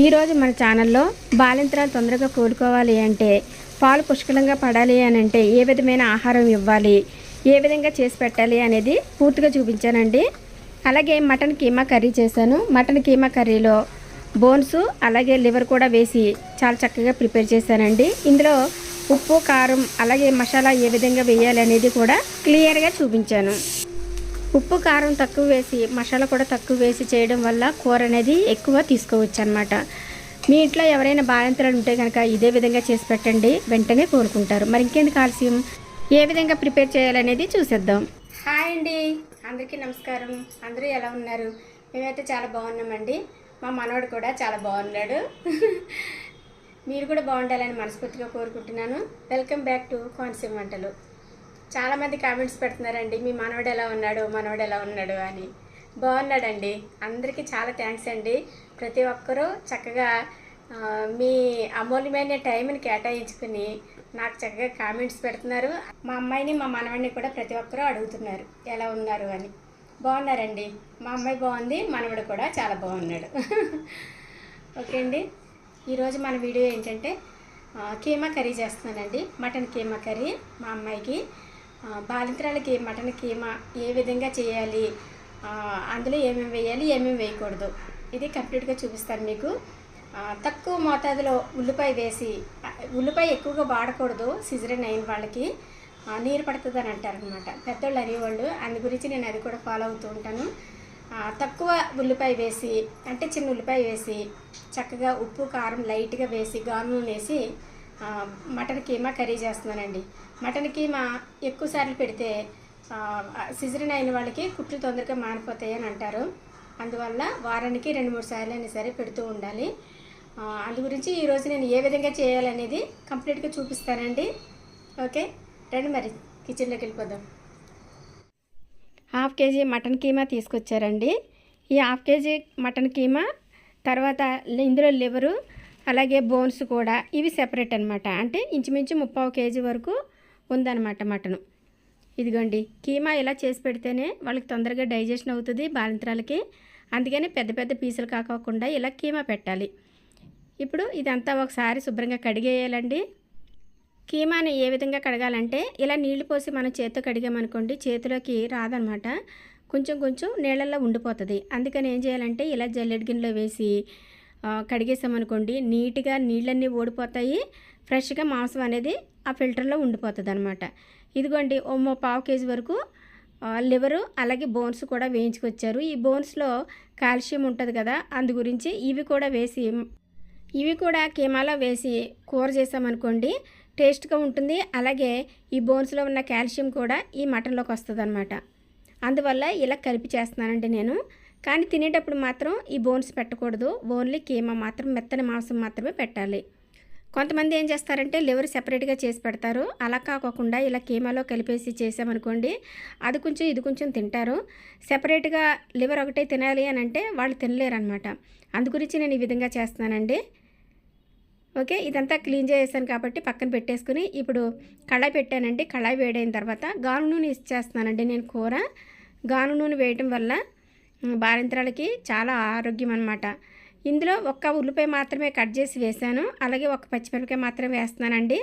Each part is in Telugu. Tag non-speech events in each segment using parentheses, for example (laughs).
ఈరోజు మన ఛానల్లో బాలింతరాలు తొందరగా కోలుకోవాలి అంటే పాలు పుష్కలంగా పడాలి అని అంటే ఏ విధమైన ఆహారం ఇవ్వాలి ఏ విధంగా చేసి పెట్టాలి అనేది పూర్తిగా చూపించానండి. అలాగే మటన్ కీమా కర్రీ చేశాను. మటన్ కీమా కర్రీలో బోన్స్ అలాగే లివర్ కూడా వేసి చాలా చక్కగా ప్రిపేర్ చేశానండి. ఇందులో ఉప్పు కారం అలాగే మసాలా ఏ విధంగా వేయాలి అనేది కూడా క్లియర్గా చూపించాను. ఉప్పు కారం తక్కువ వేసి మసాలా కూడా తక్కువ వేసి చేయడం వల్ల కూర అనేది ఎక్కువ తీసుకోవచ్చు అనమాట మీ ఇంట్లో ఎవరైనా బాలింతరాలు ఉంటే కనుక ఇదే విధంగా చేసి పెట్టండి. వెంటనే కోరుకుంటారు. మరి ఇంకెందుకు ఆలస్యం? ఏ విధంగా ప్రిపేర్ చేయాలనేది చూసేద్దాం. హాయ్ అండి. అందరికీ నమస్కారం. అందరూ ఎలా ఉన్నారు? మేమైతే చాలా బాగున్నామండి. మా మనవడు కూడా చాలా బాగున్నాడు. మీరు కూడా బాగుండాలని మనస్ఫూర్తిగా కోరుకుంటున్నాను. వెల్కమ్ బ్యాక్ టు కోనసీమ వంటలు. చాలామంది కామెంట్స్ పెడుతున్నారండి మీ మనవడు ఎలా ఉన్నాడు? మనవడు ఎలా ఉన్నాడు? అని. బాగున్నాడండి. అందరికీ చాలా థ్యాంక్స్ అండి. ప్రతి ఒక్కరూ చక్కగా మీ అమూల్యమైన టైంని కేటాయించుకుని నాకు చక్కగా కామెంట్స్ పెడుతున్నారు. మా అమ్మాయిని మా మనవడిని కూడా ప్రతి ఒక్కరూ అడుగుతున్నారు ఎలా ఉన్నారు? అని. బాగున్నారండి. మా అమ్మాయి బాగుంది మనవడు కూడా చాలా బాగున్నాడు. (laughs) ఓకే అండి. ఈరోజు మన వీడియో ఏంటంటే కీమా కర్రీ చేస్తున్నానండి. మటన్ కీమా కర్రీ మా అమ్మాయికి. బాలింతరాలకి మటన్ కీమా ఏ విధంగా చేయాలి? అందులో ఏమేమి వేయాలి? ఏమేమి వేయకూడదు? ఇది కంప్లీట్గా చూపిస్తాను మీకు. తక్కువ మోతాదులో ఉల్లిపాయ వేసి ఉల్లిపాయ ఎక్కువగా వాడకూడదు సిజరన్ అయిన వాళ్ళకి. నీరు పడుతుంది అని అంటారు అనమాట పెద్దోళ్ళు అనేవాళ్ళు అందు గురించి నేను అది కూడా ఫాలో అవుతూ ఉంటాను. తక్కువ ఉల్లిపాయ వేసి అంటే చిన్న ఉల్లిపాయ వేసి చక్కగా ఉప్పు కారం లైట్గా వేసి గాను వేసి మటన్ కీమా కర్రీ చేస్తున్నానండి. మటన్ కీమా ఎక్కువ సార్లు పెడితే సిజరిన్ అయిన వాళ్ళకి కుట్లు తొందరగా మారిపోతాయి అని అంటారు. అందువల్ల వారానికి రెండు మూడు సార్లు అయినా సరే పెడుతూ ఉండాలి. అందు గురించి ఈరోజు నేను ఏ విధంగా చేయాలనేది కంప్లీట్గా చూపిస్తానండి. ఓకే? రండి మరి కిచెన్లోకి వెళ్ళిపోదాం. హాఫ్ కేజీ మటన్ కీమా తీసుకొచ్చారండి. ఈ హాఫ్ కేజీ మటన్ కీమా తర్వాత ఇందులో లివరు అలాగే బోన్స్ కూడా ఇవి సెపరేట్ అనమాట అంటే ఇంచుమించు ముప్పావు కేజీ వరకు ఉందన్నమాట మటను. ఇదిగోండి కీమా ఇలా చేసి పెడితేనే వాళ్ళకి తొందరగా డైజెషన్ అవుతుంది బాలింతరాలకి. అందుకని పెద్ద పెద్ద పీసులు కాకోకుండా ఇలా కీమా పెట్టాలి. ఇప్పుడు ఇదంతా ఒకసారి శుభ్రంగా కడిగేయాలండి. కీమాని ఏ విధంగా కడగాలంటే ఇలా నీళ్ళు పోసి మనం చేతితో కడిగామనుకోండి చేతిలోకి రాదనమాట కొంచెం కొంచెం నీళ్ళల్లో ఉండిపోతుంది. అందుకని ఏం చేయాలంటే ఇలా జల్లెడ్ గిన్నెలో వేసి కడిగేసామనుకోండి నీట్గా నీళ్ళన్నీ ఓడిపోతాయి ఫ్రెష్గా మాంసం అనేది ఆ ఫిల్టర్లో ఉండిపోతుంది అనమాట ఇదిగోండి ఓ పావు కేజీ వరకు లివరు అలాగే బోన్స్ కూడా వేయించుకొచ్చారు. ఈ బోన్స్లో కాల్షియం ఉంటుంది కదా అందు గురించి ఇవి కూడా వేసి ఇవి కూడా కీమాలో వేసి కూర చేసామనుకోండి టేస్ట్గా ఉంటుంది. అలాగే ఈ బోన్స్లో ఉన్న కాల్షియం కూడా ఈ మటన్లోకి వస్తుంది అందువల్ల ఇలా కలిపి చేస్తున్నానండి నేను. కానీ తినేటప్పుడు మాత్రం ఈ బోన్స్ పెట్టకూడదు. ఓన్లీ కీమా మాత్రం మెత్తని మాంసం మాత్రమే పెట్టాలి. కొంతమంది ఏం చేస్తారంటే లివర్ సెపరేట్గా చేసి పెడతారు. అలా కాకుండా ఇలా కీమాలో కలిపేసి చేసామనుకోండి అది కొంచెం ఇది కొంచెం తింటారు. సెపరేట్గా లివర్ ఒకటే తినాలి అని అంటే వాళ్ళు తినలేరు అనమాట అందు గురించి నేను ఈ విధంగా చేస్తున్నానండి. ఓకే? ఇదంతా క్లీన్ చేసేసాను కాబట్టి పక్కన పెట్టేసుకుని ఇప్పుడు కళాయి పెట్టానండి. కళాయి వేడైన తర్వాత గాను నూనె ఇచ్చేస్తున్నానండి నేను కూర. గాను నూనె వేయటం వల్ల బాలింతరాలకి చాలా ఆరోగ్యం అనమాట ఇందులో ఒక్క ఉల్లిపాయ మాత్రమే కట్ చేసి వేసాను అలాగే ఒక పచ్చిమిరపకాయ మాత్రమే వేస్తున్నానండి.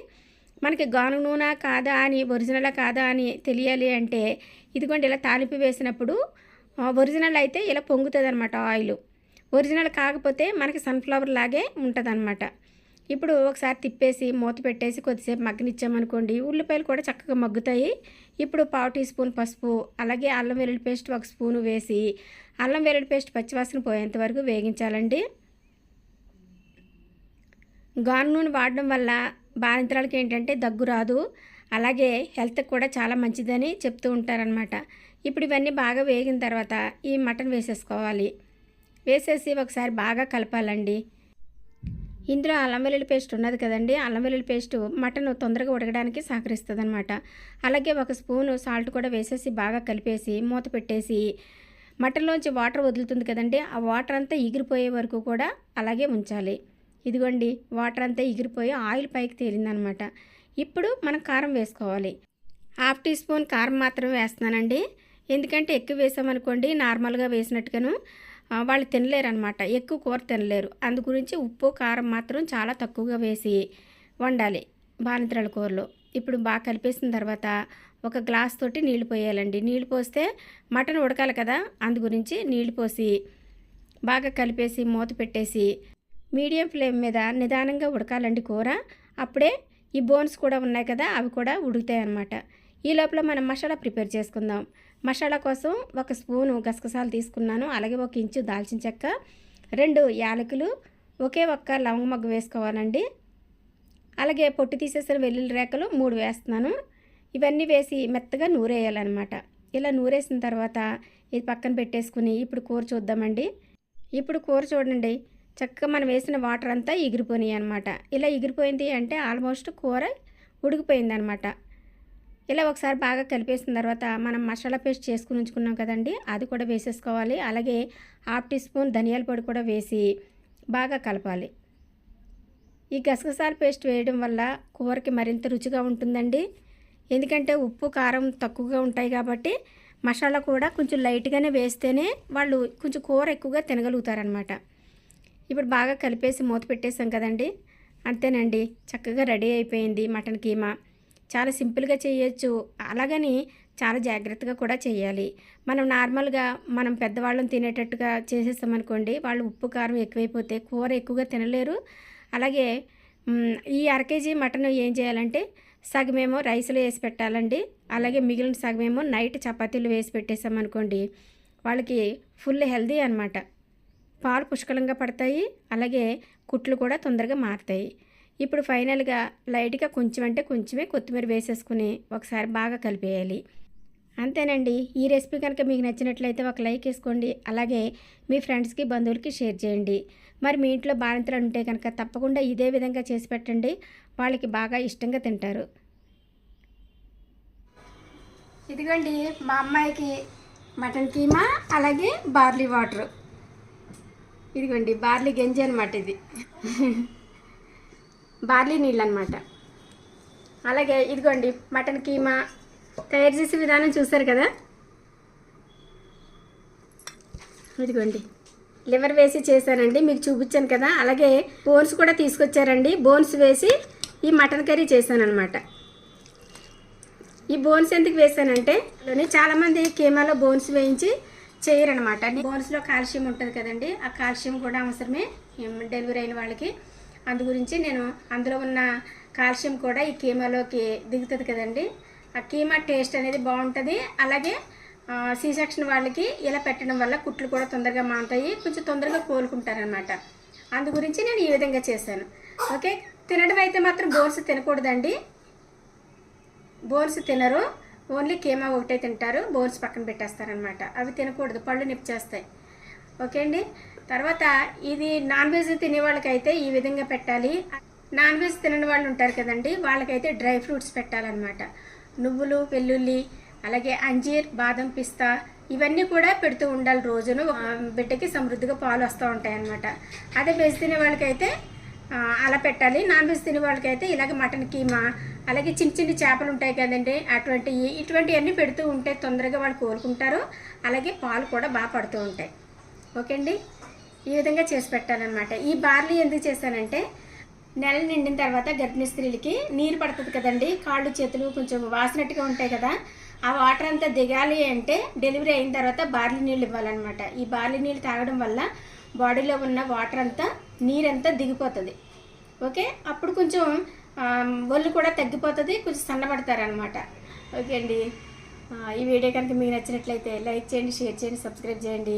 మనకి గాను నూనె కాదా అని ఒరిజినలా కాదా అని తెలియాలి అంటే ఇదిగోండి ఇలా తాలింపు వేసినప్పుడు ఒరిజినల్ అయితే ఇలా పొంగుతుంది అనమాట ఆయిల్. ఒరిజినల్ కాకపోతే మనకి సన్ఫ్లవర్ లాగే ఉంటుంది ఇప్పుడు ఒకసారి తిప్పేసి మూత పెట్టేసి కొద్దిసేపు మగ్గనిచ్చామనుకోండి ఉల్లిపాయలు కూడా చక్కగా మగ్గుతాయి. ఇప్పుడు పావు టీ స్పూన్ పసుపు అలాగే అల్లం వెల్లుల్లి పేస్ట్ ఒక స్పూను వేసి అల్లం వెల్లుల్లి పేస్ట్ పచ్చివాసన పోయేంత వరకు వేగించాలండి. గాను నూనె వాడడం వల్ల బాలింతరాలకి ఏంటంటే దగ్గు రాదు అలాగే హెల్త్కి కూడా చాలా మంచిదని చెప్తూ ఉంటారనమాట ఇప్పుడు ఇవన్నీ బాగా వేగిన తర్వాత ఈ మటన్ వేసేసుకోవాలి. వేసేసి ఒకసారి బాగా కలపాలండి. ఇందులో అల్లం వెల్లుల్లి పేస్ట్ ఉన్నది కదండి అల్లం వెల్లుల్లి పేస్ట్ మటన్ తొందరగా ఉడకడానికి సహకరిస్తుంది అనమాట అలాగే ఒక స్పూను సాల్ట్ కూడా వేసేసి బాగా కలిపేసి మూత పెట్టేసి మటన్లోంచి వాటర్ వదులుతుంది కదండి ఆ వాటర్ అంతా ఎగిరిపోయే వరకు కూడా అలాగే ఉంచాలి. ఇదిగోండి వాటర్ అంతా ఎగిరిపోయి ఆయిల్ పైకి తేలిందనమాట ఇప్పుడు మనం కారం వేసుకోవాలి. హాఫ్ టీ స్పూన్ కారం మాత్రమే వేస్తున్నానండి. ఎందుకంటే ఎక్కువ వేసామనుకోండి నార్మల్గా వేసినట్టుగాను వాళ్ళు తినలేరు అనమాట ఎక్కువ కూర తినలేరు. అందు గురించి ఉప్పు కారం మాత్రం చాలా తక్కువగా వేసి వండాలి బాలింతరాల కూరలో. ఇప్పుడు బాగా కలిపేసిన తర్వాత ఒక గ్లాస్ తోటి నీళ్ళు పోయాలండి. నీళ్ళు పోస్తే మటన్ ఉడకాలి కదా అందు గురించి నీళ్ళు పోసి బాగా కలిపేసి మూత పెట్టేసి మీడియం ఫ్లేమ్ మీద నిదానంగా ఉడకాలండి కూర. అప్పుడే ఈ బోన్స్ కూడా ఉన్నాయి కదా అవి కూడా ఉడుకుతాయి అన్నమాట ఈ లోపల మనం మసాలా ప్రిపేర్ చేసుకుందాం. మసాలా కోసం ఒక స్పూను గసగసాలు తీసుకున్నాను. అలాగే ఒక ఇంచు దాల్చిన చెక్క రెండు యాలకులు ఒకే ఒక్క లవంగ మగ్గు వేసుకోవాలండి. అలాగే పొట్టు తీసేసిన వెల్లుల్లి రేఖలు మూడు వేస్తున్నాను. ఇవన్నీ వేసి మెత్తగా నూరేయాలన్నమాట. ఇలా నూరేసిన తర్వాత ఇది పక్కన పెట్టేసుకుని ఇప్పుడు కూర చూద్దామండి. ఇప్పుడు కూర చూడండి. చక్కగా మనం వేసిన వాటర్ అంతా ఎగిరిపోయినాయి అనమాట ఇలా ఎగిరిపోయింది అంటే ఆల్మోస్ట్ కూర ఉడికిపోయింది అనమాట ఇలా ఒకసారి బాగా కలిపేసిన తర్వాత మనం మసాలా పేస్ట్ చేసుకుని ఉంచుకున్నాం కదండి అది కూడా వేసేసుకోవాలి. అలాగే హాఫ్ టీ స్పూన్ ధనియాల పొడి కూడా వేసి బాగా కలపాలి. ఈ గసగసాల పేస్ట్ వేయడం వల్ల కూరకి మరింత రుచిగా ఉంటుందండి. ఎందుకంటే ఉప్పు కారం తక్కువగా ఉంటాయి కాబట్టి మసాలా కూడా కొంచెం లైట్గానే వేస్తేనే వాళ్ళు కొంచెం కూర ఎక్కువగా తినగలుగుతారనమాట. ఇప్పుడు బాగా కలిపేసి మూత పెట్టేసాం కదండి. అంతేనండి చక్కగా రెడీ అయిపోయింది మటన్ కీమా. చాలా సింపుల్గా చేయొచ్చు. అలాగని చాలా జాగ్రత్తగా కూడా చేయాలి. మనం నార్మల్గా మనం పెద్దవాళ్ళని తినేటట్టుగా చేసేస్తామనుకోండి వాళ్ళు ఉప్పు కారం ఎక్కువైపోతే కూర ఎక్కువగా తినలేరు. అలాగే ఈ అర కేజీ మటన్ ఏం చేయాలంటే సగమేమో రైస్లో వేసి పెట్టాలండి. అలాగే మిగిలిన సగమేమో నైట్ చపాతీలు వేసి పెట్టేసామనుకోండి వాళ్ళకి ఫుల్ హెల్దీ అనమాట పాలు పుష్కలంగా పడతాయి. అలాగే కుట్లు కూడా తొందరగా మారుతాయి. ఇప్పుడు ఫైనల్గా లైట్గా కొంచెం అంటే కొంచెమే కొత్తిమీర వేసేసుకుని ఒకసారి బాగా కలిపేయాలి. అంతేనండి. ఈ రెసిపీ కనుక మీకు నచ్చినట్లయితే ఒక లైక్ వేసుకోండి. అలాగే మీ ఫ్రెండ్స్కి బంధువులకి షేర్ చేయండి. మరి మీ ఇంట్లో బాలింతలు ఉంటే కనుక తప్పకుండా ఇదే విధంగా చేసి పెట్టండి. వాళ్ళకి బాగా ఇష్టంగా తింటారు. ఇదిగోండి మా అమ్మాయికి మటన్ కీమా అలాగే బార్లీ వాటర్. ఇదిగోండి బార్లీ గంజి అనమాట ఇది. బార్లీ నీళ్ళు అనమాట అలాగే ఇదిగోండి మటన్ కీమా తయారు చేసే విధానం చూసారు కదా? ఇదిగోండి లివర్ వేసి చేశానండి మీకు చూపించాను కదా? అలాగే బోన్స్ కూడా తీసుకొచ్చారండి. బోన్స్ వేసి ఈ మటన్ కర్రీ చేశానమాట ఈ బోన్స్ ఎందుకు వేసానంటే చాలామంది కీమాలో బోన్స్ వేయించి చేయరనమాట బోన్స్లో కాల్షియం ఉంటుంది కదండి ఆ కాల్షియం కూడా అవసరమే డెలివరీ అయిన వాళ్ళకి. అందు గురించి నేను అందులో ఉన్న కాల్షియం కూడా ఈ కీమాలోకి దిగుతుంది కదండి. ఆ కీమా టేస్ట్ అనేది బాగుంటుంది. అలాగే సి సెక్షన్ వాళ్ళకి ఇలా పెట్టడం వల్ల కుట్లు కూడా తొందరగా మాంటాయి కొంచెం తొందరగా కోలుకుంటారనమాట అందు గురించి నేను ఈ విధంగా చేశాను. ఓకే? తినడం అయితే మాత్రం బోన్స్ తినకూడదండి. బోన్స్ తినరు. ఓన్లీ కీమా ఒకటే తింటారు. బోన్స్ పక్కన పెట్టేస్తారనమాట అవి తినకూడదు. పళ్ళు నొప్పి చేస్తాయి ఓకే అండి? తర్వాత ఇది నాన్ వెజ్ తినే వాళ్ళకైతే ఈ విధంగా పెట్టాలి. నాన్ వెజ్ తినని వాళ్ళు ఉంటారు కదండి వాళ్ళకైతే డ్రై ఫ్రూట్స్ పెట్టాలన్నమాట. నువ్వులు వెల్లుల్లి అలాగే అంజీర్ బాదం పిస్తా ఇవన్నీ కూడా పెడుతూ ఉండాలి రోజును. బిడ్డకి సమృద్ధిగా పాలు వస్తూ ఉంటాయి అన్నమాట అదే వెజ్ తినే వాళ్ళకైతే అలా పెట్టాలి. నాన్ వెజ్ తినే వాళ్ళకైతే ఇలాగ మటన్ కీమా అలాగే చిన్న చిన్న చేపలు ఉంటాయి కదండి అటువంటి ఇటువంటివన్నీ పెడుతూ ఉంటే తొందరగా వాళ్ళు కోలుకుంటారు. అలాగే పాలు కూడా బాగా పడుతూ ఉంటాయి. ఓకే అండి ఈ విధంగా చేసి పెట్టాలన్నమాట ఈ బార్లీ ఎందుకు చేశానంటే నెల నిండిన తర్వాత గర్భిణీ స్త్రీలకి నీరు పడుతుంది కదండి కాళ్ళు చేతులు కొంచెం వాసినట్టుగా ఉంటాయి కదా ఆ వాటర్ అంతా దిగాలి అంటే డెలివరీ అయిన తర్వాత బార్లీ నీళ్ళు ఇవ్వాలన్నమాట. ఈ బార్లీ నీళ్ళు తాగడం వల్ల బాడీలో ఉన్న వాటర్ అంతా నీరంతా దిగిపోతుంది. ఓకే? అప్పుడు కొంచెం ఒళ్ళు కూడా తగ్గిపోతుంది కొంచెం సన్నబడతారనమాట ఓకే అండి. ఈ వీడియో కనుక మీకు నచ్చినట్లయితే లైక్ చేయండి షేర్ చేయండి సబ్స్క్రైబ్ చేయండి.